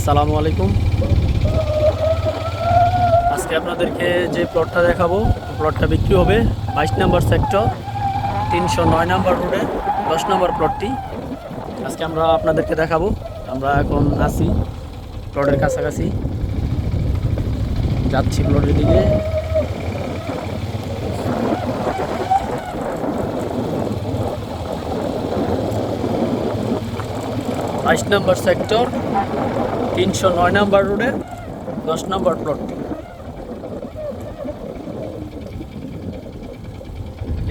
আসসালামু আলাইকুম। আজকে আপনাদেরকে যে প্লটটা দেখাবো প্লটটা বিক্রি হবে বাইশ নাম্বার সেক্টর তিনশো নয় নম্বর রোডে দশ নম্বর প্লটটি আজকে আমরা আপনাদেরকে দেখাবো। আমরা এখন আসি প্লটের কাছাকাছি। যাচ্ছি প্লটের দিকে। বাইশ নম্বর সেক্টর, তিনশো নয় নম্বর রোডে, দশ নম্বর প্লটটি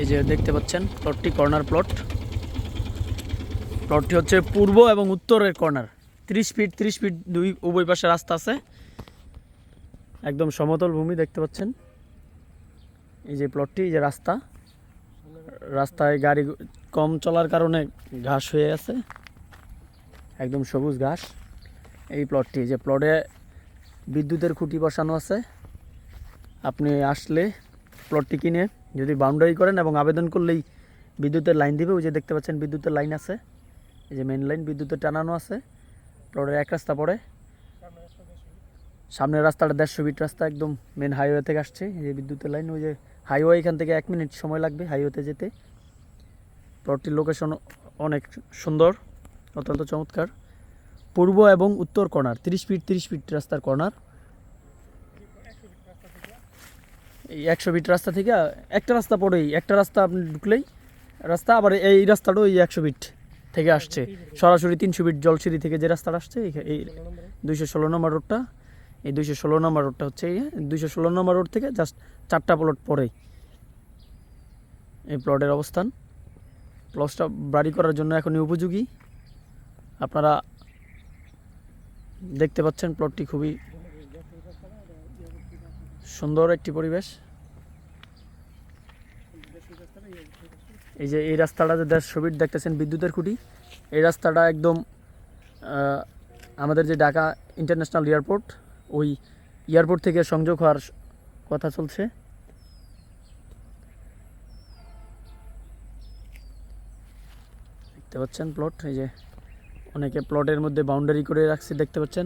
এই যে দেখতে পাচ্ছেন প্লটটি কর্নার প্লট প্লটটি হচ্ছে পূর্ব এবং উত্তরের কর্নার ত্রিশ ফিট ত্রিশ ফিট দুই উভয় পাশে রাস্তা আছে। একদম সমতল ভূমি দেখতে পাচ্ছেন। এই যে প্লটটি এই যে রাস্তা। রাস্তায় গাড়ি কম চলার কারণে ঘাস হয়ে আছে। একদম সবুজ ঘাস। এই প্লটটি যে প্লটে বিদ্যুতের খুঁটি বসানো আছে। আপনি আসলে প্লটটি কিনে যদি বাউন্ডারি করেন এবং আবেদন করলেই বিদ্যুতের লাইন দিবে। ওই যে দেখতে পাচ্ছেন বিদ্যুতের লাইন আছে। এই যে মেন লাইন বিদ্যুতের টানানো আছে। প্লটের এক রাস্তা পড়ে। সামনের রাস্তাটা দেড়শো ফিট রাস্তা, একদম মেন হাইওয়ে থেকে আসছে। এই যে বিদ্যুতের লাইন ওই যে হাইওয়ে এখান থেকে এক মিনিট সময় লাগবে হাইওয়েতে যেতে। প্লটটির লোকেশন অনেক সুন্দর। অত্যন্ত চমৎকার। পূর্ব এবং উত্তর কর্নার, তিরিশ ফিট তিরিশ ফিট রাস্তার কর্নার। এই একশো ফিট রাস্তা থেকে, একটা রাস্তা পড়েই একটা রাস্তা আপনি ঢুকলেই রাস্তা, আবার এই রাস্তাটাও এই একশো ফিট থেকে আসছে। সরাসরি তিনশো ফিট জলসিঁড়ি থেকে যে রাস্তাটা আসছে, এই- দুইশো ষোলো নম্বর রোডটা, এই দুইশো ষোলো নম্বর রোডটা হচ্ছে দুইশো ষোলো নম্বর রোড থেকে জাস্ট চারটা প্লট পরেই এই প্লটের অবস্থান। প্লটটা বাড়ি করার জন্য এখনই উপযোগী। আপনারা দেখতে পাচ্ছেন প্লটটি খুবই সুন্দর একটি পরিবেশ। এই যে এই রাস্তাটা যে দেড়শো ফিট দেখতেছেন বিদ্যুতের খুঁটি, এই রাস্তাটা একদম আমাদের যে ঢাকা ইন্টারন্যাশনাল এয়ারপোর্ট ওই এয়ারপোর্ট থেকে সংযোগ হওয়ার কথা চলছে। দেখতে পাচ্ছেন প্লট এই যে অনেকে প্লটের মধ্যে বাউন্ডারি করে রাখছে, দেখতে পাচ্ছেন?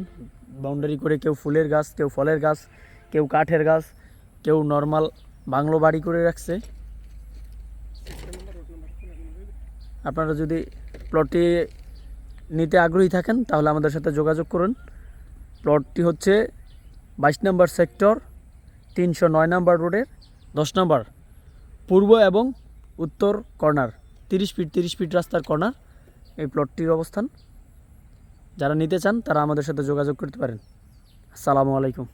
বাউন্ডারি করে কেউ ফুলের গাছ, কেউ ফলের গাছ, কেউ কাঠের গাছ, কেউ নর্মাল বাংলো বাড়ি করে রাখছে। আপনারা যদি প্লটটি নিতে আগ্রহী থাকেন, তাহলে আমাদের সাথে যোগাযোগ করুন। প্লটটি হচ্ছে বাইশ নম্বর সেক্টর, তিনশো নয় নম্বর রোডের দশ নম্বর, পূর্ব এবং উত্তর কর্নার, তিরিশ ফিট তিরিশ ফিট রাস্তার কর্নার। এই প্লটটির অবস্থান। যারা নিতে চান তারা আমাদের সাথে যোগাযোগ করতে পারেন। আসসালামু আলাইকুম।